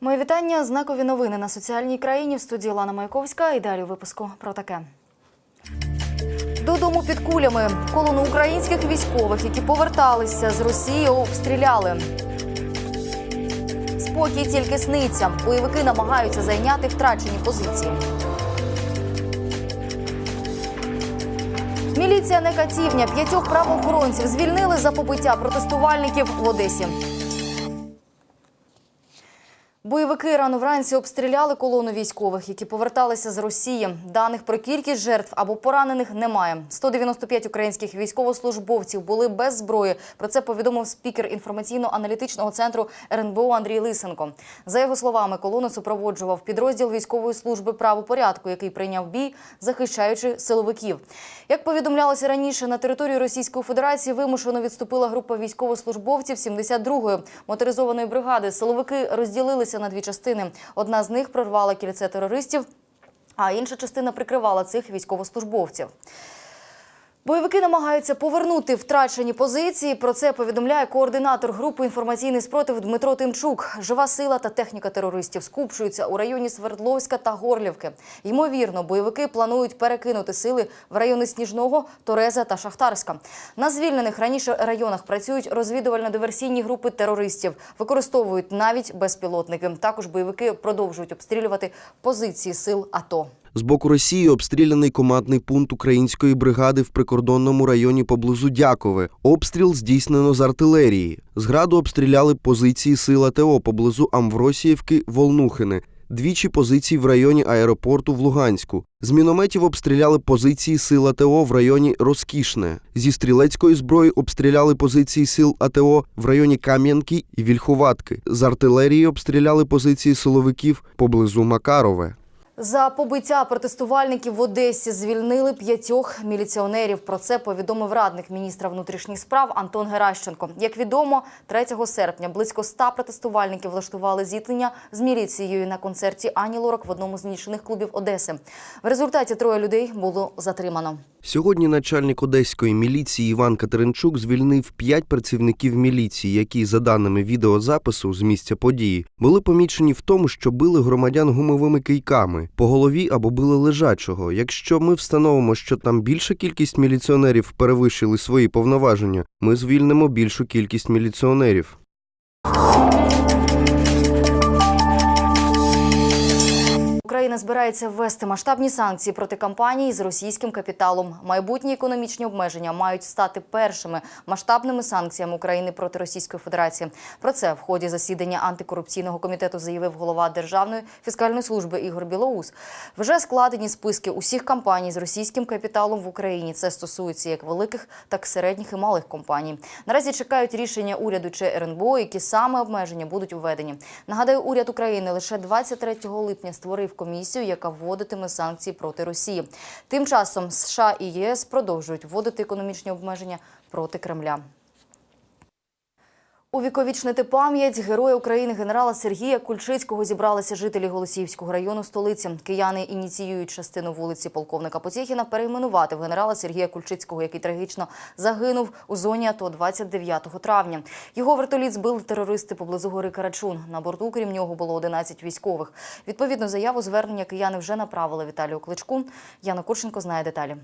тижня знакові новини на соціальній країні в студії Лана Маяковська. І далі випуску про таке. Додому під кулями колону українських військових, які поверталися з Росії, обстріляли. Спокій тільки сниться. Бойовики намагаються зайняти втрачені позиції. Міліція не катівня. П'ятьох правоохоронців звільнили за побиття протестувальників в Одесі. Бойовики рано вранці обстріляли колону військових, які поверталися з Росії. Даних про кількість жертв або поранених немає. 195 українських військовослужбовців були без зброї. Про це повідомив спікер інформаційно-аналітичного центру РНБО Андрій Лисенко. За його словами, колону супроводжував підрозділ військової служби правопорядку, який прийняв бій, захищаючи силовиків. Як повідомлялося раніше, на територію Російської Федерації вимушено відступила група військовослужбовців 72-ї моторизованої бригади. Силовики розділилися на дві частини. Одна з них прорвала кільце терористів, а інша частина прикривала цих військовослужбовців. Бойовики намагаються повернути втрачені позиції. Про це повідомляє координатор групи інформаційний спротив Дмитро Тимчук. Жива сила та техніка терористів скупчуються у районі Свердловська та Горлівки. Ймовірно, бойовики планують перекинути сили в райони Сніжного, Тореза та Шахтарська. На звільнених раніше районах працюють розвідувально-диверсійні групи терористів, використовують навіть безпілотники. Також бойовики продовжують обстрілювати позиції сил АТО. З боку Росії обстріляний командний пункт української бригади в прикордонному районі поблизу Дякове. Обстріл здійснено з артилерії. З граду обстріляли позиції сил АТО поблизу Амвросіївки, Волнухини. Двічі позицій в районі аеропорту в Луганську. З мінометів обстріляли позиції сил АТО в районі Розкішне. Зі стрілецької зброї обстріляли позиції сил АТО в районі Кам'янки і Вільховатки. З артилерії обстріляли позиції силовиків поблизу Макарове. За побиття протестувальників в Одесі звільнили п'ятьох міліціонерів. Про це повідомив радник міністра внутрішніх справ Антон Геращенко. Як відомо, 3 серпня близько 100 протестувальників влаштували зіткнення з міліцією на концерті Ані Лорак в одному з нічних клубів Одеси. В результаті троє людей було затримано. Сьогодні начальник одеської міліції Іван Катеринчук звільнив п'ять працівників міліції, які, за даними відеозапису з місця події, були помічені в тому, що били громадян гумовими кийками по голові або били лежачого. Якщо ми встановимо, що там більша кількість міліціонерів перевищили свої повноваження, ми звільнимо більшу кількість міліціонерів. Збирається ввести масштабні санкції проти компаній з російським капіталом. Майбутні економічні обмеження мають стати першими масштабними санкціями України проти Російської Федерації. Про це в ході засідання антикорупційного комітету заявив голова Державної фіскальної служби Ігор Білоус. Вже складені списки усіх компаній з російським капіталом в Україні. Це стосується як великих, так і середніх і малих компаній. Наразі чекають рішення уряду чи РНБО, які саме обмеження будуть введені. Нагадаю, уряд України лише 23 липня створив комісію, яка вводитиме санкції проти Росії. Тим часом США і ЄС продовжують вводити економічні обмеження проти Кремля. Увіковічнити пам'ять героя України генерала Сергія Кульчицького зібралися жителі Голосіївського району столиці. Кияни ініціюють частину вулиці полковника Потєхіна перейменувати в генерала Сергія Кульчицького, який трагічно загинув у зоні АТО 29 травня. Його вертоліт збили терористи поблизу гори Карачун. На борту, крім нього, було 11 військових. Відповідну заяву звернення кияни вже направили Віталію Кличку. Яна Курченко знає деталі.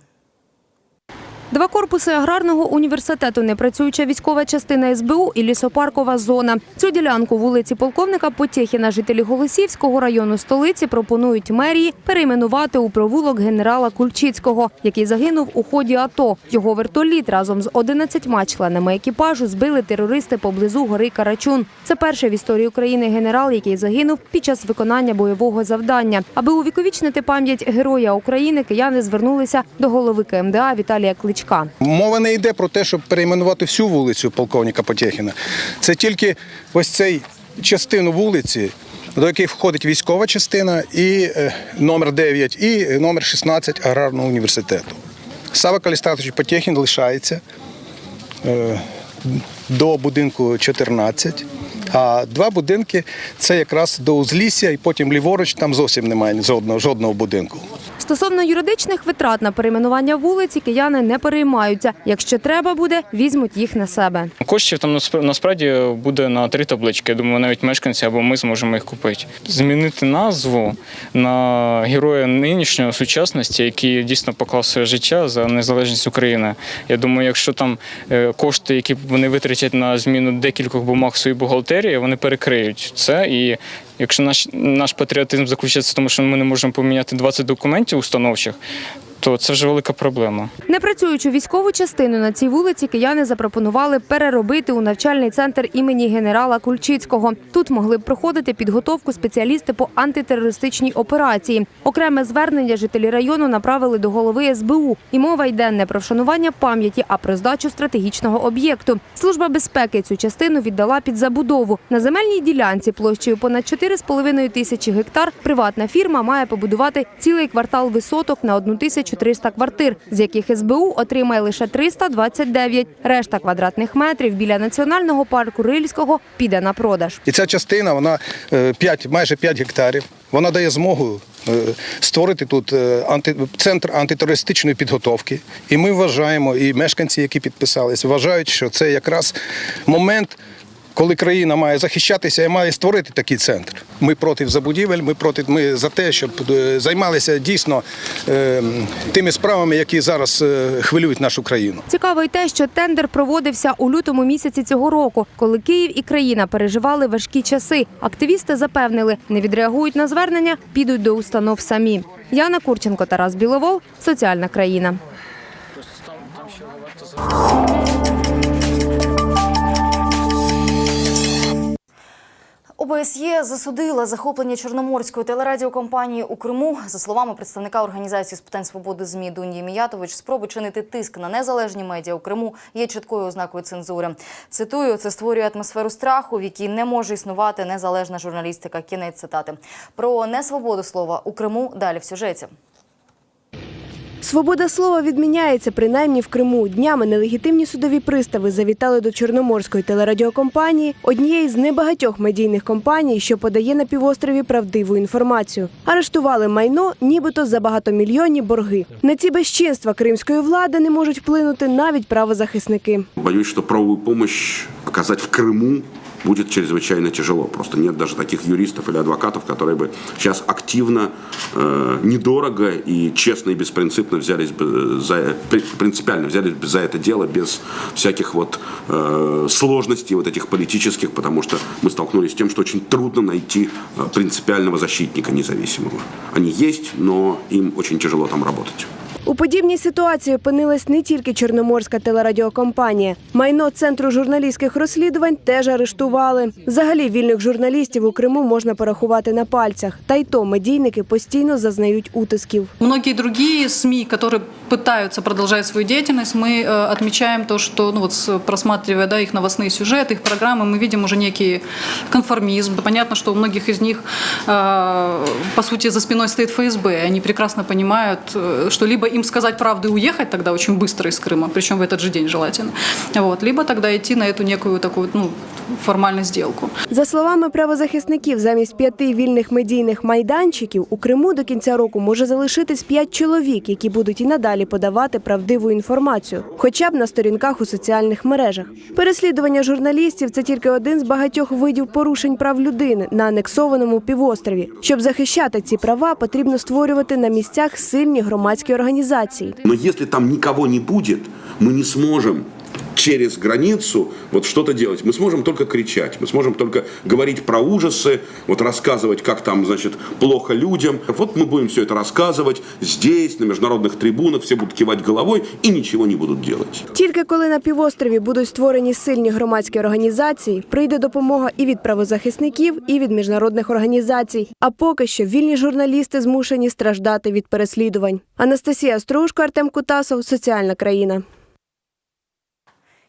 Два корпуси аграрного університету, непрацююча військова частина СБУ і лісопаркова зона. Цю ділянку вулиці полковника Потєхіна жителі Голосівського району столиці пропонують мерії перейменувати у провулок генерала Кульчицького, який загинув у ході АТО. Його вертоліт разом з 11 членами екіпажу збили терористи поблизу гори Карачун. Це перший в історії України генерал, який загинув під час виконання бойового завдання. Аби увіковічнити пам'ять героя України, кияни звернулися до голови КМДА Віталія Кличка. Мова не йде про те, щоб перейменувати всю вулицю полковника Потєхіна. Це тільки ось цей частину вулиці, до якої входить військова частина, і е, номер 9, і номер 16 аграрного університету. Сава Калістратович Потєхін лишається е, до будинку 14. А два будинки це якраз до узлісся, і потім ліворуч там зовсім немає жодного, жодного будинку. Стосовно юридичних витрат на перейменування вулиці, кияни не переймаються. Якщо треба буде, візьмуть їх на себе. Коштів там насп- насправді буде на три таблички. Я думаю, навіть мешканці або ми зможемо їх купити. Змінити назву на героя нинішнього сучасності, який дійсно поклав своє життя за незалежність України. Я думаю, якщо там е, кошти, які вони витратять на зміну декількох бумаг своїй бухгалтерії, вони перекриють це. І якщо наш наш патріотизм заключається в тому, що ми не можемо поміняти 20 документів установчих, то це вже велика проблема. Непрацюючу військову частину на цій вулиці кияни запропонували переробити у навчальний центр імені генерала Кульчицького. Тут могли б проходити підготовку спеціалісти по антитерористичній операції. Окреме звернення жителі району направили до голови СБУ. І мова йде не про вшанування пам'яті, а про здачу стратегічного об'єкту. Служба безпеки цю частину віддала під забудову. На земельній ділянці площею понад 4,5 тисячі гектар приватна фірма має побудувати цілий квартал висоток на 1300 квартир, з яких СБУ отримає лише 329. Решта квадратних метрів біля національного парку Рильського піде на продаж. І ця частина, вона е, 5, майже 5 гектарів. Вона дає змогу е, створити тут е, центр антитерористичної підготовки. І ми вважаємо, і мешканці, які підписались, вважають, що це якраз момент. Коли країна має захищатися і має створити такий центр, ми проти забудівель, ми проти ми за те, щоб е, займалися дійсно е, тими справами, які зараз е, хвилюють нашу країну. Цікаво й те, що тендер проводився у лютому місяці цього року, коли Київ і країна переживали важкі часи. Активісти запевнили, не відреагують на звернення, підуть до установ самі. Яна Курченко, Тарас Біловол, соціальна країна. ОБСЄ засудила захоплення чорноморської телерадіокомпанії у Криму. За словами представника організації з питань свободи змі Дунії Міятович, спроби чинити тиск на незалежні медіа у Криму є чіткою ознакою цензури. Цитую, це створює атмосферу страху, в якій не може існувати незалежна журналістика. Кінець цитати про несвободу слова у Криму. Далі в сюжеті. Свобода слова відміняється принаймні в Криму. Днями нелегітимні судові пристави завітали до Чорноморської телерадіокомпанії, однієї з небагатьох медійних компаній, що подає на півострові правдиву інформацію. Арештували майно, нібито за багатомільйонні борги. На ці безчинства кримської влади не можуть вплинути навіть правозахисники. Боюсь, что правовую помощь оказать в Крыму будет чрезвычайно тяжело. Просто нет даже таких юристов или адвокатов, которые бы сейчас активно, э, недорого и честно и беспринципно взялись бы за при- принципиально взялись бы за это дело без всяких вот э, сложностей вот этих политических, потому что мы столкнулись с тем, что очень трудно найти э, принципиального защитника независимого. Они есть, но им очень тяжело там работать. У подібній ситуації опинилась не тільки Чорноморська телерадіокомпанія. Майно центру журналістських розслідувань теж арештували. Взагалі вільних журналістів у Криму можна порахувати на пальцях. Та й то медійники постійно зазнають утисків. Многие другие СМИ, которые пытаются продолжать свою деятельность, мы э, отмечаем то, что, ну вот, с- просматривая да, их новостные сюжеты, их программы, мы видим уже некий конформизм. Понятно, что у многих из них, э, по сути, за спиной стоит ФСБ. и Они прекрасно понимают, э, что либо им сказать правду и уехать тогда очень быстро из Крыма, причем в этот же день желательно, вот, либо тогда идти на эту некую такую ну, формальную сделку. За словами правозахисників, замість п'яти вільних медійних майданчиків у Криму до кінця року може залишитись п'ять чоловік, які будуть і надалі подавати правдиву інформацію, хоча б на сторінках у соціальних мережах. Переслідування журналістів це тільки один з багатьох видів порушень прав людини на анексованому півострові. Щоб захищати ці права, потрібно створювати на місцях сильні громадські організації. Но если там никого не будет, мы не сможем через границу вот что-то делать. Мы сможем только кричать, мы сможем только говорить про ужасы, вот рассказывать, как там, значит, плохо людям. Вот мы будем все это рассказывать здесь, на международных трибунах, все будут кивать головой и ничего не будут делать. Тільки коли на півострові будуть створені сильні громадські організації, прийде допомога і від правозахисників, і від міжнародних організацій. А поки що вільні журналісти змушені страждати від переслідувань. Анастасія Стружко, Артем Кутасов, соціальна країна.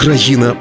Україна